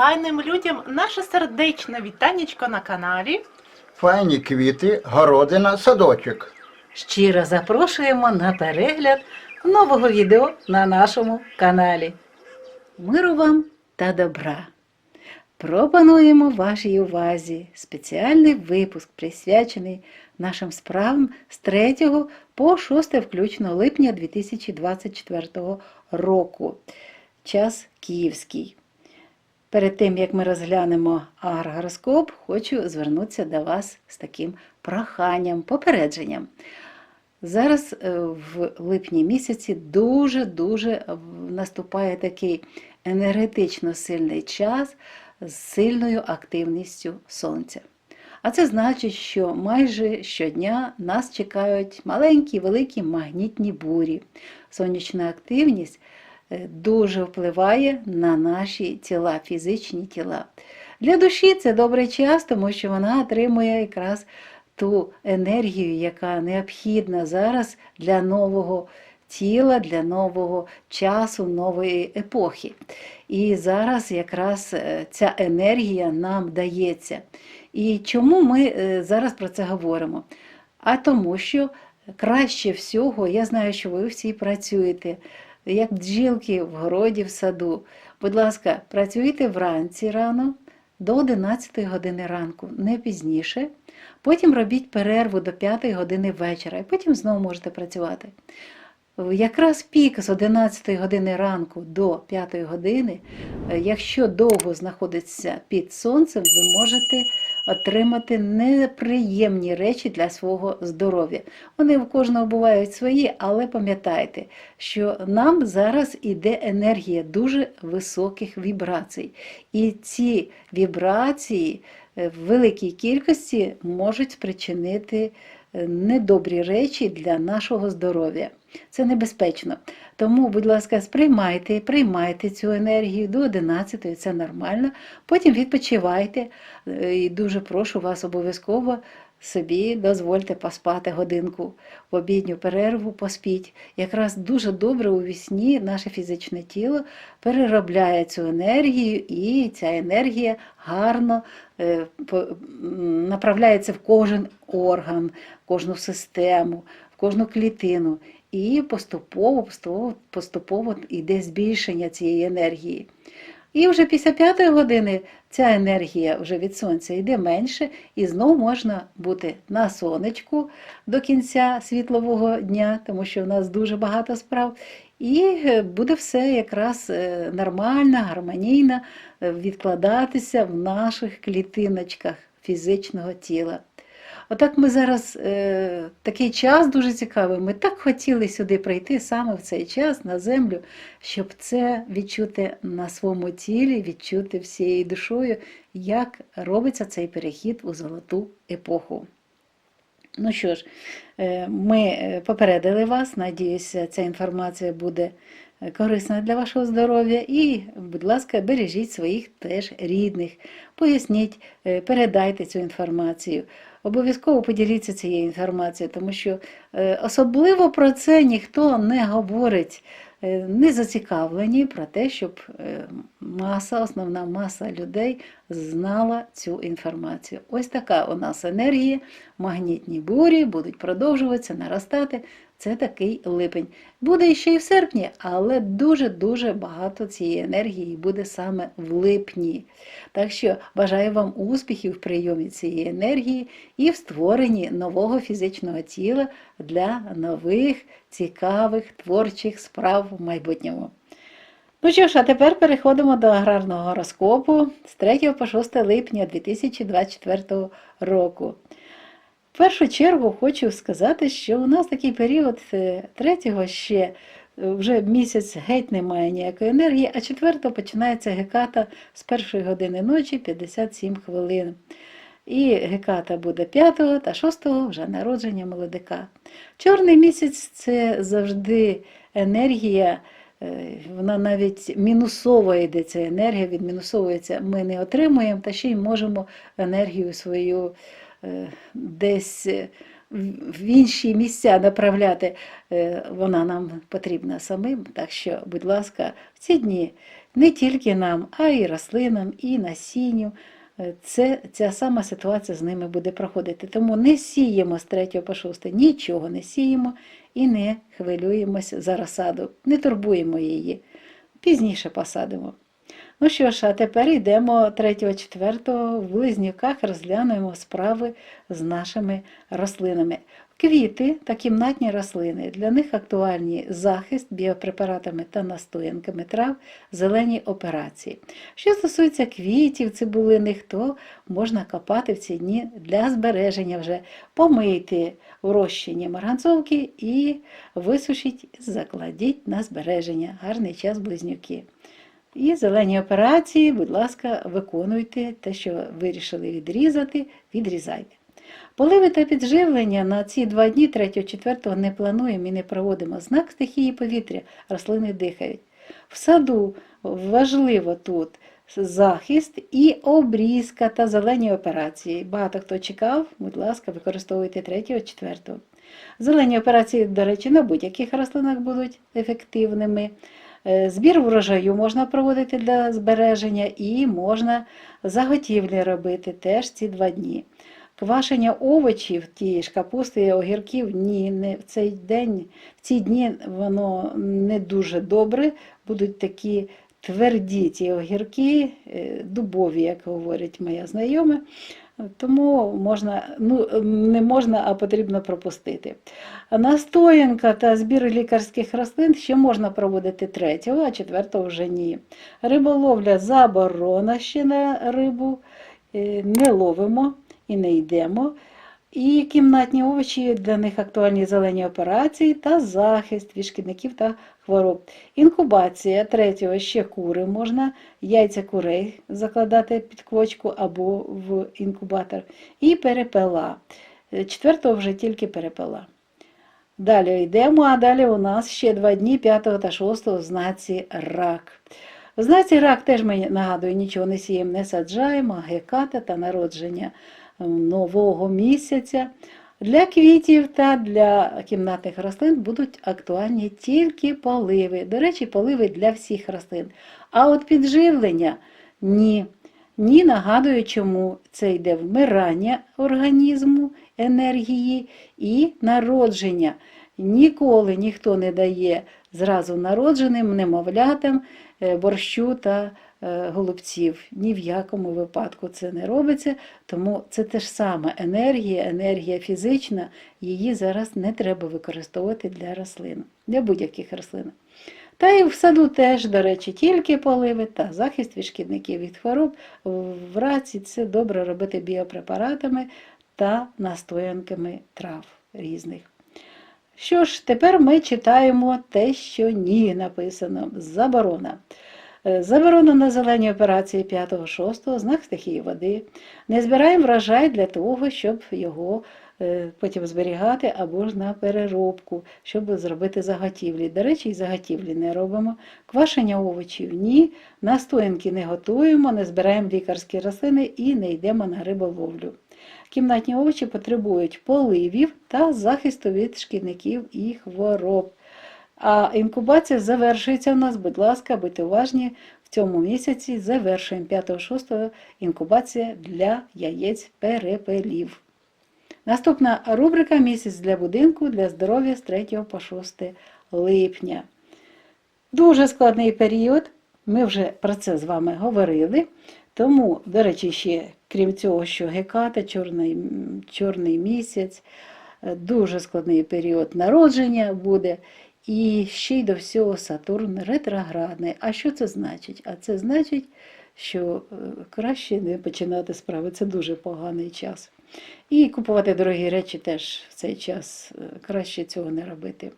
файним людям наше сердечне вітанечко на каналі. Файні квіти, городина, садочок. Щиро запрошуємо на перегляд нового відео на нашому каналі. Миру вам та добра! Пропонуємо вашій увазі спеціальний випуск, присвячений нашим справам з 3 по 6 включно липня 2024 року. Час київський. Перед тим, як ми розглянемо агрогороскоп, хочу звернутися до вас з таким проханням, попередженням. Зараз е, в липні місяці дуже-дуже наступає такий енергетично сильний час з сильною активністю сонця. А це значить, що майже щодня нас чекають маленькі, великі магнітні бурі. Сонячна активність дуже впливає на наші тіла, фізичні тіла. Для душі це добрий час, тому що вона отримує якраз ту енергію, яка необхідна зараз для нового тіла, для нового часу, нової епохи. І зараз якраз е, ця енергія нам дається. І чому ми е, зараз про це говоримо? А тому, що краще всього, я знаю, що ви всі працюєте, як бджілки в городі, в саду. Будь ласка, працюйте вранці рано до 11 години ранку, не пізніше. Потім робіть перерву до 5 години вечора, і потім знову можете працювати. Якраз пік з 11 години ранку до 5 години, е, якщо довго знаходиться під сонцем, ви можете отримати неприємні речі для свого здоров'я. Вони в кожного бувають свої, але пам'ятайте, що нам зараз іде енергія дуже високих вібрацій. І ці вібрації в великій кількості можуть спричинити е, недобрі речі для нашого здоров'я. Це небезпечно. Тому, будь ласка, сприймайте, приймайте цю енергію до 11, це нормально. Потім відпочивайте. Е, І дуже прошу вас обов'язково собі дозвольте поспати годинку в обідню перерву, поспіть. Якраз дуже добре у вісні наше фізичне тіло переробляє цю енергію, і ця енергія гарно е, направляється в кожен орган, в кожну систему, в кожну клітину. І поступово, поступово, поступово йде збільшення цієї енергії. І вже після п'ятої години ця енергія вже від сонця йде менше, і знову можна бути на сонечку до кінця світлового дня, тому що в нас дуже багато справ. І е, буде все якраз е, нормально, гармонійно е, відкладатися в наших клітиночках фізичного тіла. Отак ми зараз е, такий час дуже цікавий. Ми так хотіли сюди прийти саме в цей час на землю, щоб це відчути на своєму тілі, відчути всією душою, як робиться цей перехід у золоту епоху. Ну що ж, е, ми е, попередили вас. Надіюся, ця інформація буде корисна для вашого здоров'я. І, будь ласка, бережіть своїх теж рідних. Поясніть, е, передайте цю інформацію. Обов'язково поділіться цією інформацією, тому що е, особливо про це ніхто не говорить. Е, Не зацікавлені про те, щоб маса, основна маса людей знала цю інформацію. Ось така у нас енергія, магнітні бурі будуть продовжуватися, наростати. Це такий липень. Буде ще й в серпні, але дуже-дуже багато цієї енергії буде саме в липні. Так що бажаю вам успіхів в прийомі цієї енергії і в створенні нового фізичного тіла для нових цікавих творчих справ в майбутньому. Ну що ж, а тепер переходимо до аграрного гороскопу з 3 по 6 липня 2024 року. В першу чергу хочу сказати, що у нас такий період е, третього ще е, вже місяць геть немає ніякої енергії, а четвертого починається геката з першої години ночі 57 хвилин. І геката буде 5 та 6 вже народження молодика. Чорний місяць це завжди енергія, е, вона навіть мінусова йде ця енергія, відмінусовується. Ми не отримуємо, та ще й можемо енергію свою десь е, в- інші місця направляти. Е, Вона нам потрібна самим. Так що, будь ласка, в ці дні не тільки нам, а й рослинам, і насінню. Е, Це ця сама ситуація з ними буде проходити. Тому не сіємо з 3 по 6, нічого не сіємо і не хвилюємося за розсаду, не турбуємо її. Пізніше посадимо. Ну що ж, а тепер йдемо 3-4 в Близнюках, розглянемо справи з нашими рослинами. Квіти та кімнатні рослини. Для них актуальні захист біопрепаратами та настоянками трав, зелені операції. Що стосується квітів цибулиних, то можна копати в ці дні для збереження вже помийти в марганцовки і висушіть, закладіть на збереження. Гарний час близнюки. І зелені операції, будь ласка, виконуйте те, що вирішили відрізати, відрізайте. Поливи та підживлення на ці два дні 3-4 не плануємо і не проводимо. Знак стихії повітря, рослини дихають. В саду важливо тут захист і обрізка та зелені операції. Багато хто чекав, будь ласка, використовуйте 3-4. Зелені операції, до речі, на будь-яких рослинах будуть ефективними. Е, Збір врожаю можна проводити для збереження і можна заготівлі робити теж ці два дні. Квашення овочів, ті ж капусти, огірків, ні, не в цей день, в ці дні воно не дуже добре, будуть такі тверді ті огірки, е, дубові, як говорить моя знайома. Тому можна, ну, не можна, а потрібно пропустити. Настоянка та збір лікарських рослин ще можна проводити 3, а 4 вже ні. Риболовля заборона ще на рибу, е, не ловимо і не йдемо. І кімнатні овочі для них актуальні зелені операції та захист від шкідників та хвороб. Інкубація третього ще кури можна, яйця курей закладати під квочку або в інкубатор. І перепела. Четвертого вже тільки перепела. Далі йдемо, а далі у нас ще два дні 5 та 6 в знаці рак. В знаці рак теж ми нагадую, нічого не сіємо, не саджаємо, геката та народження нового місяця. Для квітів та для кімнатних рослин будуть актуальні тільки поливи. До речі, поливи для всіх рослин. А от підживлення ні. Ні, нагадую, чому це йде вмирання організму, енергії і народження. Ніколи ніхто не дає зразу народженим немовлятам е, борщу та е, голубців. Ні в якому випадку це не робиться, тому це те ж саме енергія, енергія фізична, її зараз не треба використовувати для рослин, для будь-яких рослин. Та і в саду теж, до речі, тільки поливи та захист від шкідників від хвороб. В раці це добре робити біопрепаратами та настоянками трав різних. Що ж, тепер ми читаємо те, що ні написано. Заборона. Е, Заборона на зелені операції 5-6, знак стихії води. Не збираємо врожай для того, щоб його е, потім зберігати або ж на переробку, щоб зробити заготівлі. До речі, і заготівлі не робимо. Квашення овочів ні, настоянки не готуємо, не збираємо лікарські рослини і не йдемо на риболовлю. Кімнатні овочі потребують поливів та захисту від шкідників і хвороб. А інкубація завершується у нас, будь ласка, будьте уважні, в цьому місяці завершуємо 5-6 інкубація для яєць перепелів. Наступна рубрика Місяць для будинку для здоров'я з 3 по 6 липня. Дуже складний період. Ми вже про це з вами говорили. Тому, до речі, ще, крім цього, що геката, чорний, чорний місяць, е, дуже складний період народження буде. І ще й до всього Сатурн ретроградний. А що це значить? А це значить, що е, краще не починати справи. Це дуже поганий час. І купувати дорогі речі теж в цей час е, краще цього не робити.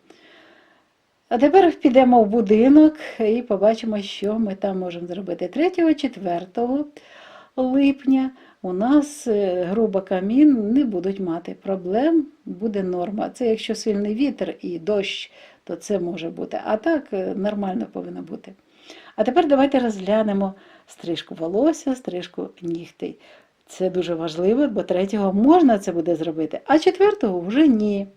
А тепер підемо в будинок і побачимо, що ми там можемо зробити. 3-4 липня у нас е, грубо камін не будуть мати проблем, буде норма. Це якщо сильний вітер і дощ, то це може бути. А так е, нормально повинно бути. А тепер давайте розглянемо стрижку волосся, стрижку нігтей. Це дуже важливо, бо третього можна це буде зробити, а четвертого вже ні.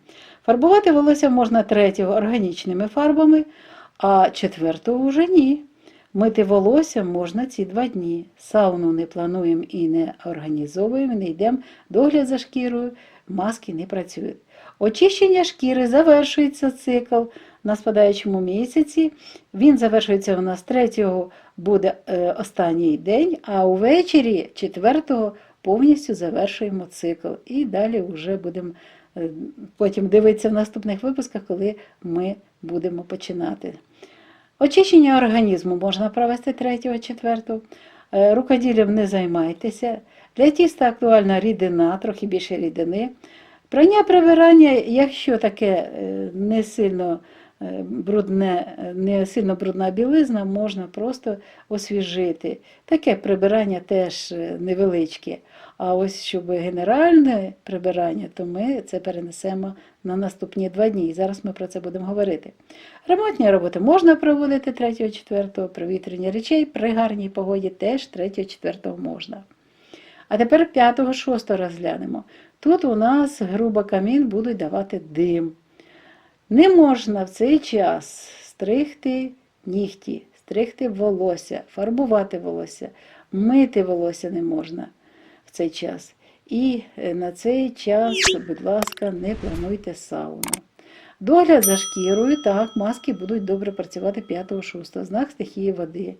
Фарбувати волосся можна третього органічними фарбами, а четвертого вже ні. Мити волосся можна ці два дні. Сауну не плануємо і не організовуємо, не йдемо догляд за шкірою, маски не працюють. Очищення шкіри завершується цикл на спадаючому місяці. Він завершується у нас 3-го буде е, останній день, а увечері 4-го повністю завершуємо цикл. І далі вже будемо е, потім дивитися в наступних випусках, коли ми будемо починати. Очищення організму можна провести 3-4. Е, Рукоділлям не займайтеся. Для тіста актуальна рідина, трохи більше рідини. Прання прибирання, якщо таке е, не сильно е, брудне, не сильно брудна білизна, можна просто освіжити. Таке прибирання теж невеличке. А ось щоб генеральне прибирання, то ми це перенесемо на наступні два дні. І зараз ми про це будемо говорити. Ремонтні роботи можна проводити 3-4, провітрення речей при гарній погоді теж 3-4 можна. А тепер 5-6 розглянемо. Тут у нас грубо камін будуть давати дим. Не можна в цей час стригти нігті, стригти волосся, фарбувати волосся, мити волосся не можна цей час. І е, на цей час, будь ласка, не плануйте сауну. Догляд за шкірою, так, маски будуть добре працювати 5-6, знак стихії води.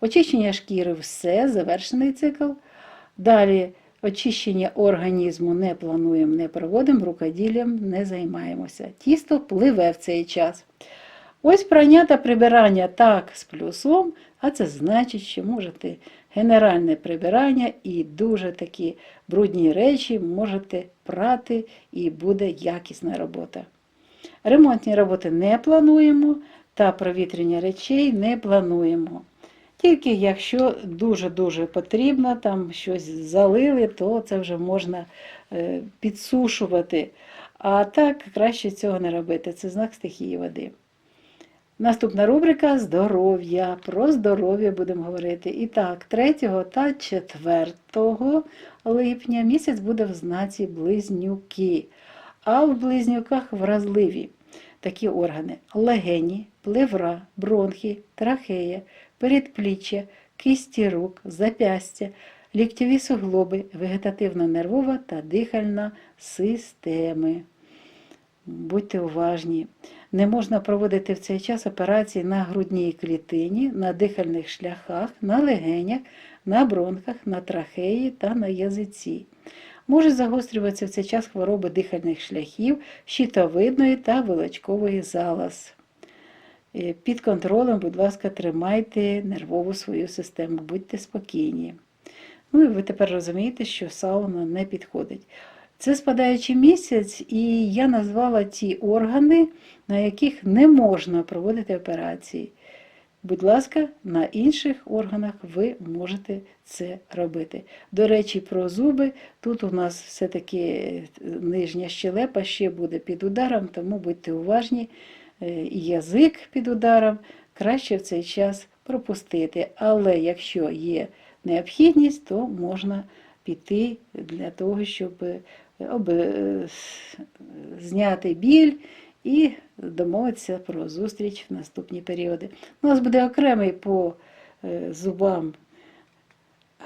Очищення шкіри все, завершений цикл. Далі очищення організму не плануємо, не проводимо, рукоділлям не займаємося. Тісто пливе в цей час. Ось прання та прибирання так з плюсом, а це значить, що можете генеральне прибирання і дуже такі брудні речі можете прати і буде якісна робота. Ремонтні роботи не плануємо та провітрення речей не плануємо. Тільки якщо дуже-дуже потрібно, там щось залили, то це вже можна е, підсушувати. А так краще цього не робити. Це знак стихії води. Наступна рубрика здоров'я. Про здоров'я будемо говорити. І так, 3 та 4 липня місяць буде в знаці близнюки, а в близнюках вразливі такі органи: легені, плевра, бронхи, трахея, передпліччя, кисті рук, запястя, ліктєві суглоби, вегетативно-нервова та дихальна системи. Будьте уважні. Не можна проводити в цей час операції на грудній клітині, на дихальних шляхах, на легенях, на бронхах, на трахеї та на язиці. Може загострюватися в цей час хвороби дихальних шляхів, щитовидної та вилочкової залоз. Е, Під контролем, будь ласка, тримайте нервову свою систему, будьте спокійні. Ну і ви тепер розумієте, що сауна не підходить. Це спадаючий місяць, і я назвала ті органи, на яких не можна проводити операції. Будь ласка, на інших органах ви можете це робити. До речі, про зуби. Тут у нас все-таки е, нижня щелепа ще буде під ударом, тому будьте уважні. Е, І язик під ударом краще в цей час пропустити. Але якщо є необхідність, то можна піти для того, щоб е, зняти біль і домовитися про зустріч в наступні періоди. У нас буде окремий по е, зубам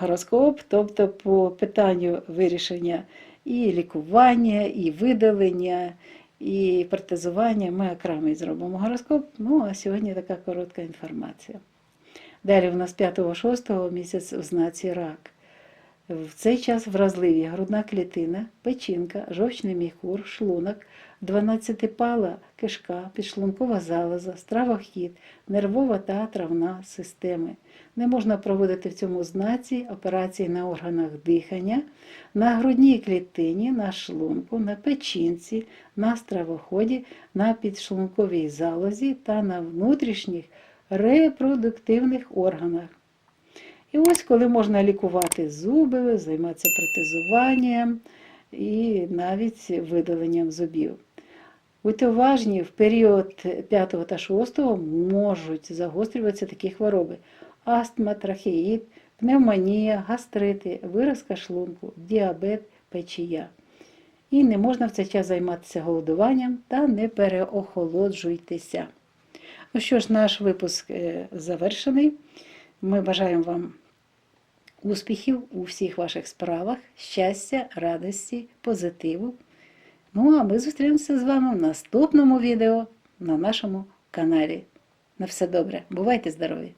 гороскоп, тобто по питанню вирішення і лікування, і видалення, і протезування. Ми окремий зробимо гороскоп. Ну, а сьогодні така коротка інформація. Далі у нас 5-6 місяць в знаці рак. В цей час вразливі грудна клітина, печінка, жовчний міхур, шлунок, 12-пала кишка, підшлункова залоза, стравохід, нервова та травна системи. Не можна проводити в цьому знаці операції на органах дихання, на грудній клітині, на шлунку, на печінці, на стравоході, на підшлунковій залозі та на внутрішніх репродуктивних органах. І ось коли можна лікувати зуби, займатися протезуванням і навіть видаленням зубів. Будьте уважні, в період 5 та 6 можуть загострюватися такі хвороби: астма, трахеїд, пневмонія, гастрити, виразка шлунку, діабет, печія. І не можна в цей час займатися голодуванням та не переохолоджуйтеся. Ну що ж, наш випуск е, завершений. Ми бажаємо вам успіхів у всіх ваших справах, щастя, радості, позитиву. Ну, а ми зустрінемося з вами в наступному відео на нашому каналі. На все добре. Бувайте здорові!